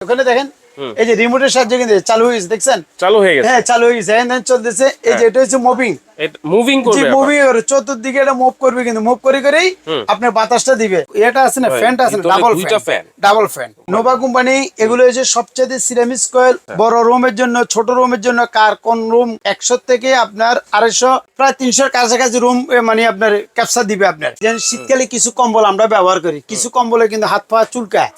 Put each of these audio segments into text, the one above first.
ওখানে দেখেন এই যে রিমোটের সাহায্যে কিন্তু চালু হয়েছে দেখছেন? চালু হয়ে গেছে। হ্যাঁ চালু হয়ে গেছে। হ্যাঁ হ্যাঁ, চলতেছে এই যে এটা হচ্ছে মুভিং মুভিং করবে। মুভিং করে চতুর্দিকে এটা মুভ করবে কিন্তু মুভ করে করেই আপনার বাতাসটা দিবে। এটা আছে না ফ্যানটা আছে না ভিতরে ডাবল দুইটা fan fan। Double fan Nova company এগুলো হচ্ছে সবচেয়ে সিরামিক্স কয়েল বড় রুমের জন্য ছোট রুমের জন্য। কার কোন রুম একশো থেকে আপনার আড়াইশো প্রায় তিনশোর কাছাকাছি রুম মানে আপনার ক্যাপসা দিবে আপনার। যেন শীতকালে কিছু কম্বল আমরা ব্যবহার করি। কিছু কম্বলে কিন্তু হাত পা চুলকায়।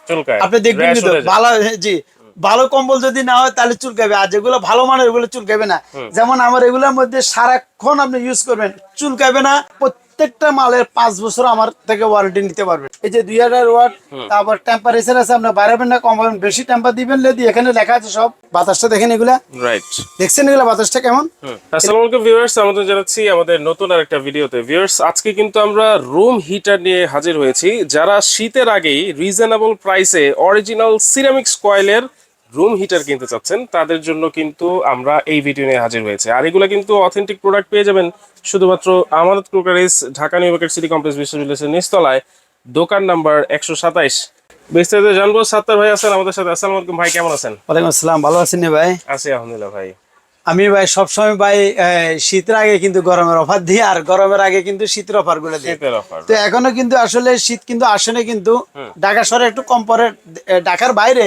আপনি দেখবেন কিন্তু ভালো হ্যাঁ, জি ভালো কম্বল যদি না হয় তাহলে চুলকাবে আর যেগুলো ভালো মানের ওগুলো চুলকাবে না। যেমন আমার এগুলোর মধ্যে সারাক্ষণ আপনি ইউজ করবেন চুলকাবে না। প্রত্যেকটা মালের পাঁচ বছর আমার থেকে ওয়ারেন্টি নিতে পারবেন এই যে দুই হাজার ওয়াট তারপর টেম্পারেচার আছে আপনার বাড়াবেন না কমাবেন। বেশি টেম্পার দিবেন লেদি এখানে লেখা আছে সব। বাতাসটা দেখেন এগুলা। রাইট দেখছেন এগুলা বাতাসটা কেমন? আসসালামু আলাইকুম ভিউয়ার্স আমাদের জানাচ্ছি আমাদের নতুন আরেকটা ভিডিওতে। ভিউয়ার্স আজকে কিন্তু আমরা রুম হিটার নিয়ে হাজির হয়েছি। যারা শীতের আগেই রিজনেবল প্রাইসে অরিজিনাল সিরামিক্স কয়েলের রুম হিটার কিনতে চাচ্ছেন তাদের জন্য কিন্তু আমরা এই ভিডিও নিয়ে হাজির হয়েছে। আর এগুলো কিন্তু অথেন্টিক প্রোডাক্ট পেয়ে যাবেন শুধুমাত্র Amanat crockeries Dhaka new market city complex বিশ্ববিদ্যালয়ের নিচতলায় দোকান নাম্বার একশো সাতাইশ। বিস্তারিত জানব সাত্তার ভাই আছেন আমাদের সাথে। আসসালাম আলাইকুম ভাই কেমন আছেন? ওয়ালাইকুম আসসালাম ভালো আছেন ভাই? আছি আলহামদুলিল্লাহ ভাই। আমি ভাই সবসময় ভাই শীতের আগে কিন্তু গরমের অফার দিই আর গরমের আগে কিন্তু শীতের অফারগুলো দিই। তো এখনও কিন্তু আসলে শীত কিন্তু আসেনি কিন্তু ঢাকা শহরে একটু কম পরে ঢাকার বাইরে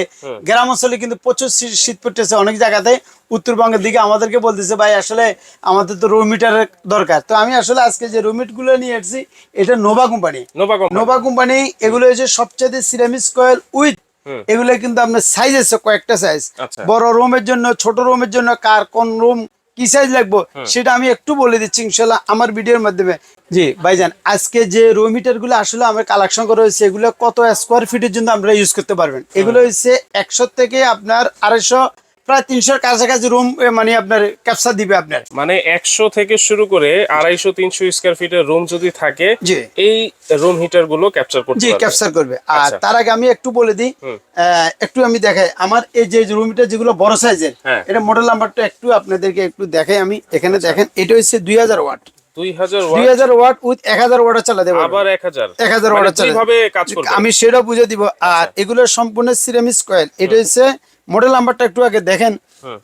গ্রাম অঞ্চলে কিন্তু প্রচুর শীত পড়তেছে অনেক জায়গাতে। উত্তরবঙ্গের দিকে আমাদেরকে বলতেছে ভাই আসলে আমাদের তো রুম দরকার। তো আমি আসলে আজকে যে রুমগুলো নিয়ে এসেছি এটা নোভা কোম্পানি নোভা কোম্পানি এগুলো হচ্ছে সবচেয়ে সিরামিক্স কয়েল উইথ এগুলো কিন্তু আপনার সাইজ আছে কয়েকটা সাইজ আচ্ছা। বড় রুমের জন্য ছোট রুমের জন্য কার কোন রুম কি সাইজ লাগবো সেটা আমি একটু বলে দিচ্ছি ইনশাল্লাহ আমার ভিডিওর মাধ্যমে। জি ভাইজান আজকে যে রুম হিটারগুলো আসলে আমার কালেকশন করা হয়েছে এগুলো কত স্কোয়ার ফিটের জন্য আমরা ইউজ করতে পারবেন? এগুলো হচ্ছে একশো থেকে আপনার আড়াইশো প্রায় তিনশোর কাছাকাছি রুম মানে আপনার ক্যাপসা দিবে আপনার। মানে একশো থেকে শুরু করে আড়াইশো তিনশো স্কোয়ার ফিটের রুম যদি থাকে এই রুম হিটারগুলো ক্যাপচার করতে জি ক্যাপচার করবে। আর আচ্ছা। তার আগে আমি একটু বলে দিই একটু আমি দেখাই। আমার এই যে রুমটা যেগুলো বড় সাইজের হ্যাঁ। এটা মডেল নাম্বারটা একটু আপনাদেরকে একটু দেখাই আমি। এখানে দেখেন এটা হচ্ছে দুই হাজার ওয়াট দুই হাজার দুই ওয়াট হাজার ওয়াট উইথ এক হাজার ওয়াট চালাতে পারবে। আবার এক হাজার। এক হাজার মানে ওয়াট চালাতে দুইভাবে কাজ করবে? আমি সেটা বুঝে দিব। আর এগুলো সম্পূর্ণ সিরামিক্স কয়েল এটা হচ্ছে মডেল নাম্বারটা একটু আগে দেখেন।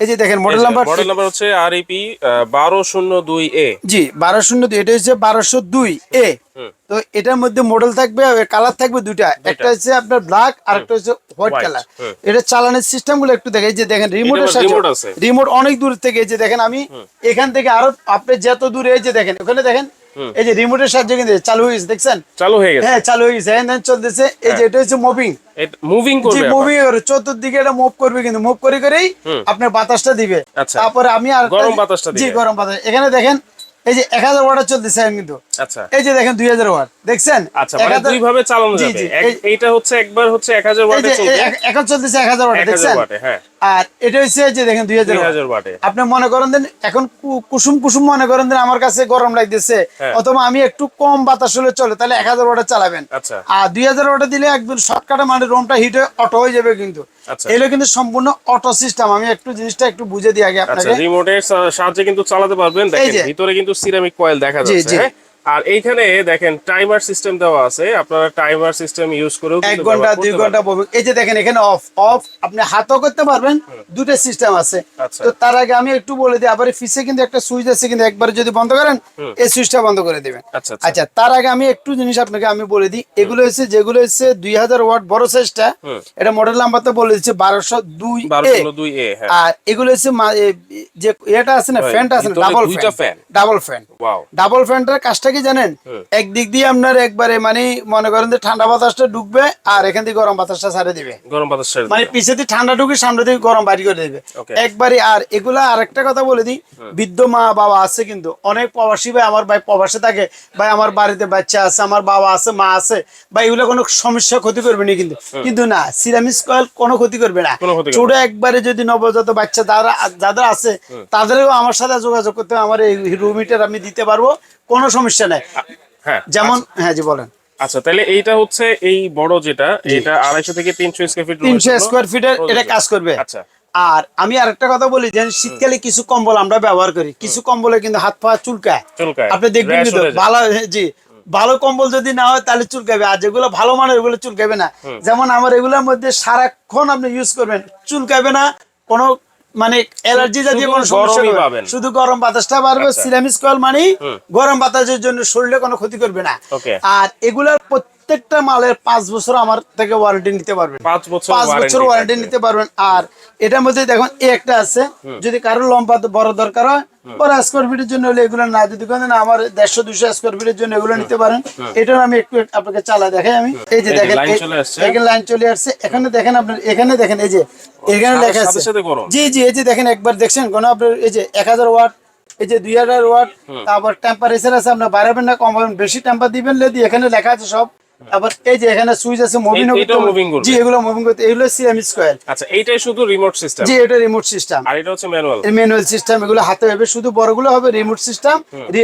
এই যে দেখেন মডেল নাম্বার মডেল নাম্বার হচ্ছে আর ইপি বারো শূন্য দুই এ জি বারো শূন্য দুই এটা হচ্ছে বারোশো দুই এ তো এটার মধ্যে মডেল থাকবে আর কালার থাকবে দুইটা। একটা হচ্ছে আপনার ব্ল্যাক আর একটা হচ্ছে হোয়াইট কালার এটা চালানোর সিস্টেমগুলো একটু দেখেন। এই যে দেখেন রিমোটের সাথে রিমোট অনেক দূর থেকে এই যে দেখেন আমি এখান থেকে আরও আপনি যত দূরে এই যে দেখেন ওখানে দেখেন এই যে রিমোটের সাহায্যে কিন্তু চালু হয়েছে দেখছেন? চালু হয়ে গেছে। হ্যাঁ চালু হয়ে গেছে হ্যাঁ হ্যাঁ, চলতেছে এই যে এটা হচ্ছে মুভিং মুভিং করবে মুভিং করে চতুর্দিকে এটা মুভ করবে কিন্তু। মুভ করে করেই আপনার বাতাসটা দিবে। আচ্ছা। তারপরে আমি আর গরম বাতাসটা জি। গরম বাতাস। এখানে দেখেন এই যে এক হাজার ওয়াটার চলতেছে কিন্তু। আচ্ছা। এই যে দেখেন দুই হাজার ওয়াট দেখছেন? আচ্ছা মানে দুই ভাবে চালানো যাবে। জি, এক- এই- এইটা হচ্ছে একবার হচ্ছে এক হাজার এই ওয়াটে যে এখন চলতেছে এক হাজার ওয়াট এক হাজার দেখছেন? হ্যাঁ। আর এটা হচ্ছে যে দেখেন দুই হাজার দুই ওয়াট। হাজার ওয়াটে। আপনি মনে করেন দেন এখন কুসুম কুসুম মনে করেন দেন আমার কাছে গরম লাগতেছে হ্যাঁ। অথবা আমি একটু কম বাতাস হলে চলে তাহলে এক হাজার ওয়াটে চালাবেন। আচ্ছা। আর দুই হাজার ওয়াটে দিলে একদম শর্টকাটে মানে রুমটা হিট হয়ে অটো হয়ে যাবে কিন্তু। আচ্ছা। এগুলো কিন্তু সম্পূর্ণ অটো সিস্টেম আমি একটু জিনিসটা একটু বুঝে দিই আগে আচ্ছা আপনাকে। রিমোটের সাহায্যে কিন্তু চালাতে পারবেন। দেখেন ভিতরে কিন্তু সিরামিক কয়েল দেখা যাচ্ছে হ্যাঁ? আর এইখানে দেখেন টাইমার সিস্টেম দেওয়া আছে। আপনারা টাইমার সিস্টেম ইউজ করেও এক ঘণ্টা দুই ঘণ্টা এই যে দেখেন এখানে অফ অফ আপনি হাতও করতে পারবেন দুটো সিস্টেম আছে। আচ্ছা। তো তার আগে আমি একটু বলে দিই আবার ফিসে কিন্তু একটা সুইচ আছে কিন্তু একবারে যদি বন্ধ করেন এই সুইচটা বন্ধ করে দিবেন। আচ্ছা আচ্ছা। আচ্ছা তার আগে আমি একটু জিনিস আপনাকে আমি বলে দিই এগুলো হচ্ছে যেগুলো হচ্ছে দুই হাজার ওয়াট বড় সাইজটা এটা মডেল নাম্বার তো বলে দিচ্ছে বারোশো দুই হ্যাঁ। আর এগুলো হচ্ছে যে এটা আছে না ফ্যানটা আছে না double fan double fan wow double ফ্যানটার কাজটা কি জানেন? একদিক দিয়ে আপনার একবারে মানে মনে করেন যে ঠান্ডা বাতাসটা ঢুকবে আর এখান থেকে গরম বাতাসটা ছাড়ে দিবে। গরম বাতাস মানে দিবে। পিছে দিয়ে ঠান্ডা ঢুকে সামনে থেকে গরম বাড়ি করে দেবে। একবারে আর এগুলা আরেকটা কথা বলে দিই বৃদ্ধ মা বাবা আছে কিন্তু অনেক প্রবাসী ভাই আমার ভাই প্রবাসে থাকে ভাই আমার বাড়িতে বাচ্চা আছে আমার বাবা আছে মা আছে বা এগুলো কোনো সমস্যা ক্ষতি করবে না কিন্তু। কিন্তু না সিরামিস কয়েল কোনো ক্ষতি করবে না। ছোট একবারে যদি নবজাত বাচ্চা যারা যাদের আছে তাদেরও আমার সাথে যোগাযোগ করতে হবে। আমার এই রুম হিটার আমি দিতে পারব। কোনো সমস্যা নাই। হ্যাঁ যেমন হ্যাঁ জি বলেন। আচ্ছা তাহলে এইটা হচ্ছে এই বড় যেটা এটা আড়াইশো থেকে তিনশো স্কোয়ার ফিট তিনশো স্কোয়ার ফিটের এটা কাজ করবে। আচ্ছা। আর আমি আরেকটা কথা বলি যে শীতকালে কিছু কম্বল আমরা ব্যবহার করি। কিছু কম্বলে কিন্তু হাত পা চুলকায়। চুলকায়। আপনি দেখবেন কিন্তু ভালো জি ভালো কম্বল যদি না হয় তাহলে চুলকাবে। আর যেগুলো ভালো মানের ওগুলো চুলকাবে না। যেমন আমার এগুলোর মধ্যে সারাক্ষণ আপনি ইউজ করবেন। চুলকাবে না কোনো মানে অ্যালার্জি জাতীয় কোনো সমস্যা। পাবেন। শুধু গরম বাতাসটা পারবে আচ্ছা। সিরামিস কয়েল মানে গরম বাতাসের জন্য শরীরে কোনো ক্ষতি করবে না। আর এগুলার প্রত্যেকটা মালের পাঁচ বছর আমার থেকে ওয়ারেন্টি নিতে পারবেন। পাঁচ বছর ওয়ারেন্টি নিতে পারবেন। আর এটার মধ্যে দেখুন একটা আছে। যদি কারও লম্বা বড় দরকার হয় বড় স্কোয়ার ফিটের জন্য হলে এগুলো না যদি না আমার দেড়শো দুশো স্কোয়ার ফিটের জন্য এগুলো নিতে পারেন। এটার আমি একটু আপনাকে চালা দেখাই আমি। এই যে দেখেন। এখানে লাইন চলে আসছে। এখানে দেখেন আপনার এখানে দেখেন এই যে এখানে লেখা আছে। জি জি এই যে দেখেন একবার দেখছেন কোন আপনার এই যে এক হাজার ওয়াট এই যে দুই হাজার ওয়াট তারপর টেম্পারেচার আছে আপনার বাড়াবেন না কমাবেন বেশি টেম্পার দিবেন লেদি এখানে লেখা আছে সব। তারপর এই যে এখানে সুইচ আছে মুভিং মুভিং করবে? জি এগুলো মুভিং করতে এগুলো আচ্ছা এইটাই শুধু রিমোট সিস্টেম জি এটা রিমোট সিস্টেম আর এটা হচ্ছে ম্যানুয়াল ম্যানুয়াল সিস্টেম এগুলো হাতে হবে। শুধু বড়গুলো হবে রিমোট সিস্টেম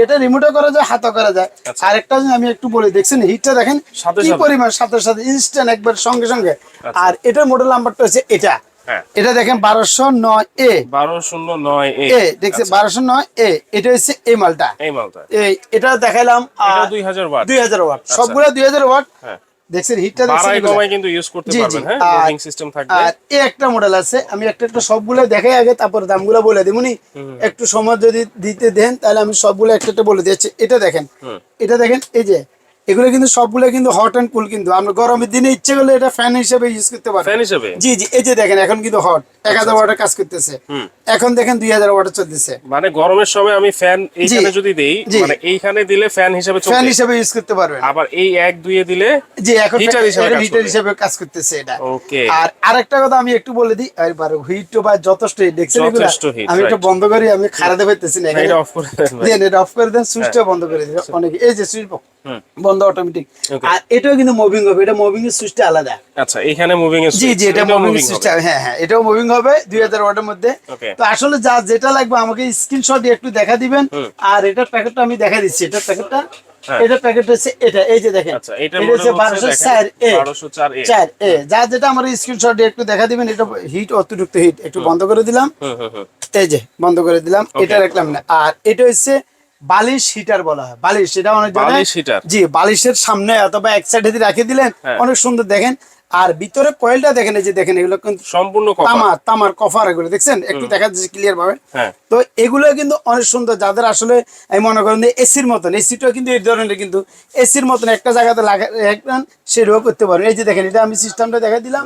এটা রিমোটও করা যায় হাতও করা যায়। আচ্ছা। আরেকটা জিনিস আমি একটু বলে দেখছেন হিটটা দেখেন কি পরিমাণ? সাথে সাথে ইনস্ট্যান্ট একবার সঙ্গে সঙ্গে। আচ্ছা। আর এটার মডেল নাম্বারটা হচ্ছে এটা। হ্যাঁ এটা দেখেন বারোশো নয় এ। বারো শূন্য নয় এ। দেখছে বারোশো নয় এ এটা হচ্ছে এই মালটা। এই মালটা। এই এটা দেখাইলাম এটা দুই হাজার ওয়াট। দুই হাজার ওয়াট। সবগুলো দুই হাজার ওয়াট। হ্যাঁ। দেখছেন হিটটা দেখছেন কমাই কিন্তু ইউজ করতে জি, জি। পারবেন হ্যাঁ আর- সিস্টেম থাকবে। আর এই একটা মডেল আছে আমি একটা একটা সবগুলো দেখাই আগে তারপর দামগুলো বলে দেবনি একটু সময় যদি দিতে দেন তাহলে আমি সবগুলো একটা একটা বলে দিচ্ছি। এটা দেখেন এটা দেখেন এই যে এগুলো কিন্তু সবগুলো কিন্তু হট অ্যান্ড কুল কিন্তু। আমরা গরমের দিনে ইচ্ছে করলে এটা ফ্যান হিসেবে ইউজ করতে পারি ফ্যান হিসেবে? জি জি এই যে দেখেন এখন কিন্তু হট এক হাজার ওয়াটের কাজ করতেছে। এখন দেখেন দুই হাজার ওয়াটের চলতেছে। মানে গরমের সময় আমি ফ্যান এইখানে যদি দেই মানে এইখানে দিলে ফ্যান হিসেবে ফ্যান হিসেবে ইউজ করতে পারবেন। আবার এই এক দুইয়ে দিলে জি এখন Heater হিসেবে হিটার হিসেবে কাজ করতেছে এটা। ওকে আর আরেকটা কথা আমি একটু বলে দিই হিট বা যথেষ্ট দেখছেন এগুলা? আমি right. বন্ধ করি আমি খারাতে না এটা অফ করে দেন দেন এটা অফ করে দেন সুইচটা বন্ধ করে দিন। অনেক এই যে সুইচ বন্ধ। অটোমেটিক আর এটাও কিন্তু মুভিং হবে এটা মুভিং এর সুইচটা আলাদা। আচ্ছা এখানে মুভিং এর জি জি এটা মুভিং সুইচটা হ্যাঁ হ্যাঁ এটাও মুভিং হবে দুই হাজার ওয়াটের মধ্যে। তো আসলে যা যেটা লাগবে আমাকে স্ক্রিনশট দিয়ে একটু দেখা দিবেন। আর এটার প্যাকেটটা আমি দেখা দিচ্ছি। এটার প্যাকেটটা হ্যাঁ। প্যাকেট হচ্ছে এটা এই যে দেখেন। আচ্ছা এটা হচ্ছে হচ্ছে বারোশো চার এ চার এ যা যেটা আমার স্ক্রিনশট একটু দেখা দিবেন এটা হিট অতিরিক্ত হিট একটু বন্ধ করে দিলাম। এই যে বন্ধ করে দিলাম। এটা রাখলাম না। আর এটা হচ্ছে বালিশ হিটার বলা হয়। বালিশ এটা অনেক বালিশ? জি বালিশের সামনে অথবা এক সাইডে রাখে দিলেন হ্যাঁ। অনেক সুন্দর দেখেন। আর ভিতরে কয়েলটা দেখেন এই যে দেখেন এগুলো কিন্তু সম্পূর্ণ কপার তামার তামার কফার এগুলো দেখছেন? একটু দেখা যাচ্ছে ক্লিয়ার ভাবে। হ্যাঁ। তো এগুলো কিন্তু অনেক সুন্দর যাদের আসলে আমি মনে করেন যে এসির মতন এসিটাও কিন্তু এই ধরনের কিন্তু এসির মতন একটা জায়গাতে লাগা রাখবেন সেটাও করতে পারবেন এই যে দেখেন এটা আমি সিস্টেমটা দেখা দিলাম।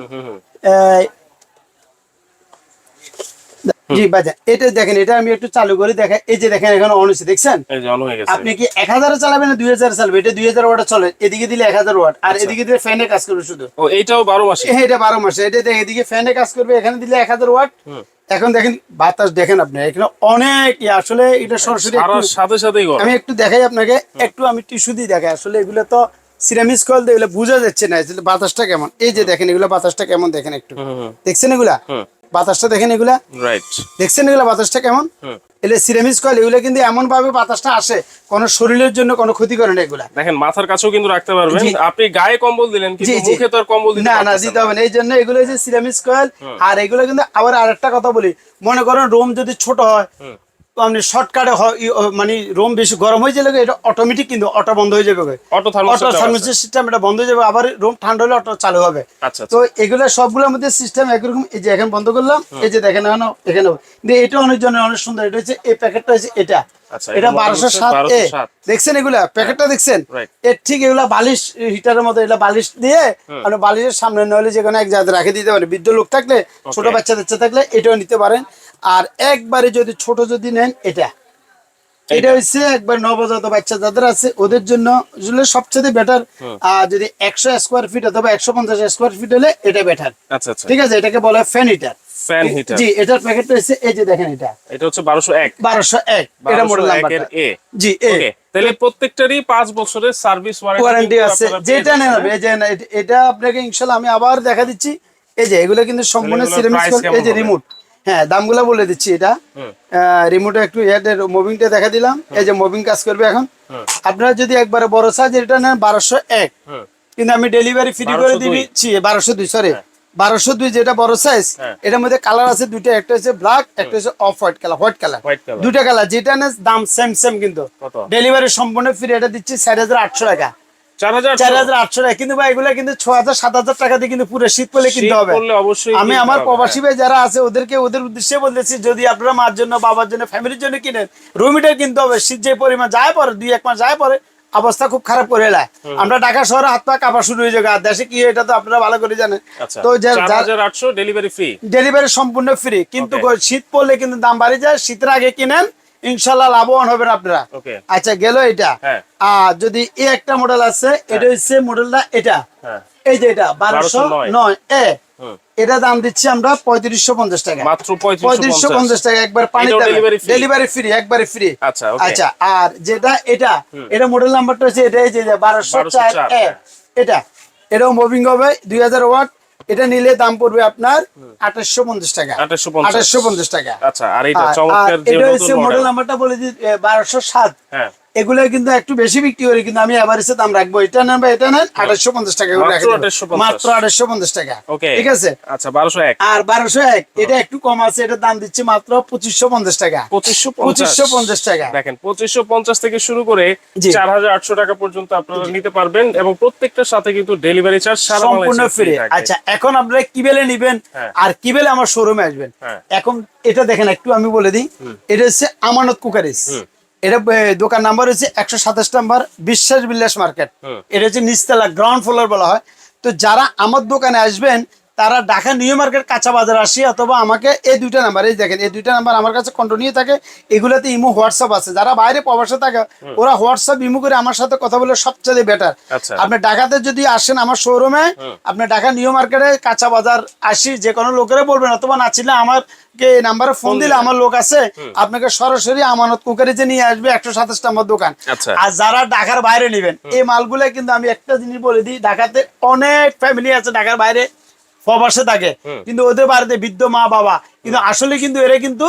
জি এটা দেখেন এটা আমি একটু চালু করে দেখাই এই যে দেখেন এখানে অন হচ্ছে দেখছেন? আপনি কি এক হাজারে চালাবেন না দুই হাজার চালাবেন? এটা দুই হাজার ওয়াট চলে এদিকে দিলে এক হাজার ওয়াট আর এদিকে দিলে ফ্যানে কাজ করবে শুধু। ও বারো মাসে? হ্যাঁ এটা বারো মাসে এটা এদিকে ফ্যানে কাজ করবে এখানে দিলে এক হাজার ওয়াট। এখন দেখেন বাতাস দেখেন আপনি এখানে অনেক ইয়ে, আসলে এটা সরাসরি সারার একটু- সাথে আমি একটু দেখাই আপনাকে একটু আমি টিস্যু দিয়ে দেখাই আসলে এগুলো তো সিরামিস কল দিয়ে বোঝা যাচ্ছে না বাতাসটা কেমন। এই যে দেখেন এগুলো বাতাসটা কেমন দেখেন একটু। দেখছেন এগুলা। বাতাসটা দেখেন এগুলা? রাইট দেখছেন এগুলা বাতাসটা কেমন? এলে সিরামিস কয়েল এগুলো কিন্তু এমন ভাবে বাতাসটা আসে কোনো শরীরের জন্য কোনো ক্ষতি করে না এগুলা। দেখেন মাথার কাছেও কিন্তু রাখতে পারবেন। আপনি গায়ে কম্বল দিলেন কিন্তু। মুখে তো আর কম্বল দিতে না না দিতে হবে না। এই জন্য এগুলো যে সিরামিস কয়েল। আর এগুলো কিন্তু আবার আরেকটা কথা বলি। মনে করেন রুম যদি ছোট হয় আপনি শর্টকাটে মানে রুম বেশি গরম হয়ে যাবে এটা অটোমেটিক কিন্তু অটো বন্ধ হয়ে যাবে অটো থার্মোস্টেট সিস্টেম এটা বন্ধ হয়ে যাবে আবার রুম ঠান্ডা হলে অটো চালু হবে। আচ্ছা তো এগুলো সবগুলোর মধ্যে সিস্টেম একরকম এই যে এখন বন্ধ করলাম এই যে দেখেন এখানে এখানে এটা অনেক জনের অনেক সুন্দর এটা হচ্ছে এই প্যাকেটটা হচ্ছে এটা। আচ্ছা, এটা এটা বারোশো সাত এ। দেখছেন এগুলা? প্যাকেটটা দেখছেন? এর ঠিক এগুলা বালিশ হিটারের মতো এটা বালিশ দিয়ে মানে বালিশের সামনে নইলে যেখানে এক জায়গায় রাখে দিতে পারে বৃদ্ধ লোক থাকলে ছোট Okay. বাচ্চা বাচ্চা থাকলে এটাও নিতে পারেন। আর একবারে যদি ছোট যদি নেন এটা। এটা হচ্ছে একবার নবজাত বাচ্চা যাদের আছে ওদের জন্য আসলে সবচেয়ে বেটার যদি একশো স্কোয়ার ফিট অথবা একশো পঞ্চাশ স্কোয়ার ফিট হলে এটা বেটার আচ্ছা আচ্ছা। ঠিক আছে? এটাকে বলা হয় ফ্যান হিটার ফ্যান হিটার জি এটার প্যাকেটটা হচ্ছে এই যে দেখেন এটা। এটা হচ্ছে বারোশো এক। বারোশো এক এটা মডেল 1201 এর এ জি এ তাহলে প্রত্যেকটারই পাঁচ বছরের সার্ভিস ওয়ারেন্টি আছে। যেটা নেন এই যে এটা- আপনাকে ইনশাল্লাহ আমি আবার দেখা দিচ্ছি। এই যে এগুলো কিন্তু সম্পূর্ণ সিরামিক এই যে রিমোট হ্যাঁ দামগুলো বলে দিচ্ছি এটা। রিমোটে একটু এদের মুভিংটা দেখা দিলাম। এই যে মুভিং কাজ করবে এখন। আপনারা যদি একবারে বড় সাইজ এটা নেন বারোশো এক। কিন্তু আমি ডেলিভারি ফ্রি করে 1202 দিচ্ছি বারোশো দুই সরি বারোশো দুই যেটা বড় সাইজ হ্যাঁ। এটার মধ্যে কালার আছে দুইটা একটা হচ্ছে ব্ল্যাক একটা হচ্ছে off white colour white colour দুইটা কালার যেটা না দাম সেম সেম কিন্তু। ডেলিভারি সম্পূর্ণ ফ্রি এটা দিচ্ছি চার হাজার আটশো টাকা। কিন্তু ভাই এগুলা কিন্তু ছ হাজার সাত হাজার টাকা দিয়ে কিন্তু পুরো শীত করলে কিনতে হবে। অবশ্যই আমি আমার প্রবাসী ভাই যারা আছে ওদেরকে ওদের উদ্দেশ্যে বলতেছি যদি আপনারা মার জন্য বাবার জন্য ফ্যামিলির জন্য কিনেন রুমিটার কিনতে হবে। শীত যে পরিমাণ যায় পরে দুই এক মাস যায় পরে অবস্থা খুব খারাপ করে এলায় আমরা ঢাকা শহরে হাত পা কাপা শুরু হয়ে যাবে। আর দেশে কি এটা তো আপনারা ভালো করে জানেন। আচ্ছা তো ডেলিভারি ফ্রি ডেলিভারি সম্পূর্ণ ফ্রি কিন্তু শীত পড়লে কিন্তু দাম বাড়ে যায়। শীতের আগে কিনেন ইনশাল্লাহ লাভবান হবেন আপনারা। আচ্ছা গেল এটা। হ্যাঁ। আর যদি এই একটা মডেল আছে এটা হচ্ছে মডেলটা এটা। হ্যাঁ। এই যে এটা বারোশো নয় এ। এটা দাম দিচ্ছি আমরা পঁয়ত্রিশশো পঞ্চাশ টাকা। মাত্র পঁয়ত্রিশশো পঞ্চাশ। টাকা একবার পানি ডেলিভারি ফ্রি একবারে ফ্রি আচ্ছা, আচ্ছা আর যেটা এটা এটা মডেল নাম্বারটা হচ্ছে এটাই যে বারোশো চার। এটা এটাও মুভিং হবে দুই হাজার ওয়াট। এটা নিলে দাম পড়বে আপনার আঠাশশো পঞ্চাশ টাকা। 2850 আঠাশশো পঞ্চাশ টাকা। আচ্ছা আর এটা হচ্ছে মডেল মডেল নাম্বারটা বলে দিই বারোশো সাত। হ্যাঁ। এগুলো কিন্তু একটু বেশি বিক্রি করি কিন্তু আমি এভারেজে দাম রাখব। এটা নেন বা এটা নেন আঠাশশো পঞ্চাশ টাকা মাত্র রেখে দেবো। 2850 মাত্র আঠাশশো পঞ্চাশ টাকা। ঠিক আছে? আচ্ছা বারোশো এক। আর বারোশো এক এটা একটু কম আছে এটা দাম দিচ্ছি মাত্র পঁচিশশো পঞ্চাশ টাকা। পঁচিশশো পঁচিশশো পঞ্চাশ টাকা। দেখেন পঁচিশশো পঞ্চাশ থেকে শুরু করে চার হাজার আটশো টাকা পর্যন্ত আপনারা নিতে পারবেন এবং প্রত্যেকটার সাথে কিন্তু ডেলিভারি চার্জ সারা সম্পূর্ণ ফ্রি আচ্ছা এখন আপনারা কি বেলে নিবেন? হ্যাঁ। আর কি বেলে আমার শোরুমে আসবেন? হ্যাঁ। এখন এটা দেখেন একটু আমি বলে দিই। এটা হচ্ছে আমানত কুকারিস। এটা দোকান নাম্বার হচ্ছে একশো সাতাশ নাম্বার বিশ্বাস বিল্লাস মার্কেট। এটা হচ্ছে নিচতলা গ্রাউন্ড ফ্লোর বলা হয়। তো যারা আমার দোকানে আসবেন তারা ঢাকা নিউ মার্কেট কাঁচা বাজার আসি অথবা আমাকে এই দুইটা নাম্বার এই দেখেন এই দুইটা নাম্বার আমার কাছে কন্টিনিউ থাকে। এগুলাতে ইমো হোয়াটসঅ্যাপ আছে। যারা বাইরে প্রবাসে থাকে ওরা হোয়াটসঅ্যাপ ইমো করে আমার সাথে কথা বলে সবচেয়ে বেটার আচ্ছা। আপনি ঢাকাতে যদি আসেন আমার শোরুমে আপনি ঢাকা নিউ মার্কেটে কাঁচা বাজার আসি যে কোনো লোকেরা বলবেন অথবা না ছিল আমাকে এই নাম্বারে ফোন দিলে আমার লোক আছে আপনাকে সরাসরি আমানত কুকারে যে নিয়ে আসবে একশো সাতাশ নম্বর দোকান। আচ্ছা। আর যারা ঢাকার বাইরে নেবেন এই মালগুলো কিন্তু আমি একটা জিনিস বলে দিই ঢাকাতে অনেক ফ্যামিলি আছে ঢাকার বাইরে। প্রবাসে থাকে। কিন্তু ওদের বাড়িতে বৃদ্ধ মা বাবা কিন্তু আসলে কিন্তু এরা কিন্তু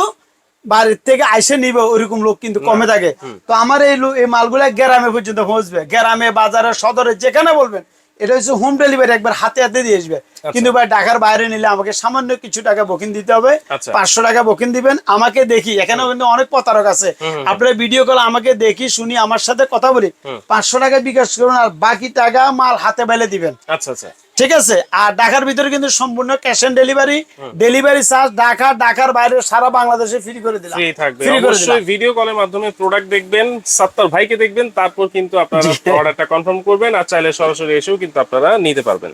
বাড়ির থেকে আইসে নিবে ওইরকম লোক কিন্তু কমে থাকে। তো আমার এই এই মালগুলা গ্রামে পর্যন্ত পৌঁছবে। গ্রামে বাজারে সদরে যেখানে বলবেন এটা হচ্ছে হোম ডেলিভারি একবার হাতে হাতে দিয়ে আসবে। কিন্তু ভাই ঢাকার বাইরে নিলে আমাকে সামান্য কিছু টাকা বুকিং দিতে হবে। আচ্ছা। পাঁচশো টাকা বুকিং দিবেন আমাকে দেখি। এখানেও কিন্তু অনেক প্রতারক আছে। আপনারা ভিডিও কল আমাকে দেখি শুনি আমার সাথে কথা বলি। পাঁচশো টাকা বিকাশ করুন আর বাকি টাকা মাল হাতে বেলে দিবেন। আচ্ছা আচ্ছা। ঠিক আছে? আর ঢাকার ভিতরে কিন্তু সম্পূর্ণ cash on delivery delivery charge Dhaka ঢাকার বাইরে সারা বাংলাদেশে ফ্রি করে দিলাম। ফ্রি থাকবে। অবশ্যই ভিডিও কলের মাধ্যমে প্রোডাক্ট দেখবেন সাত্তার ভাইকে দেখবেন তারপর কিন্তু আপনারা। অর্ডারটা কনফার্ম করবেন আর চাইলে সরাসরি এসেও কিন্তু আপনারা নিতে পারবেন।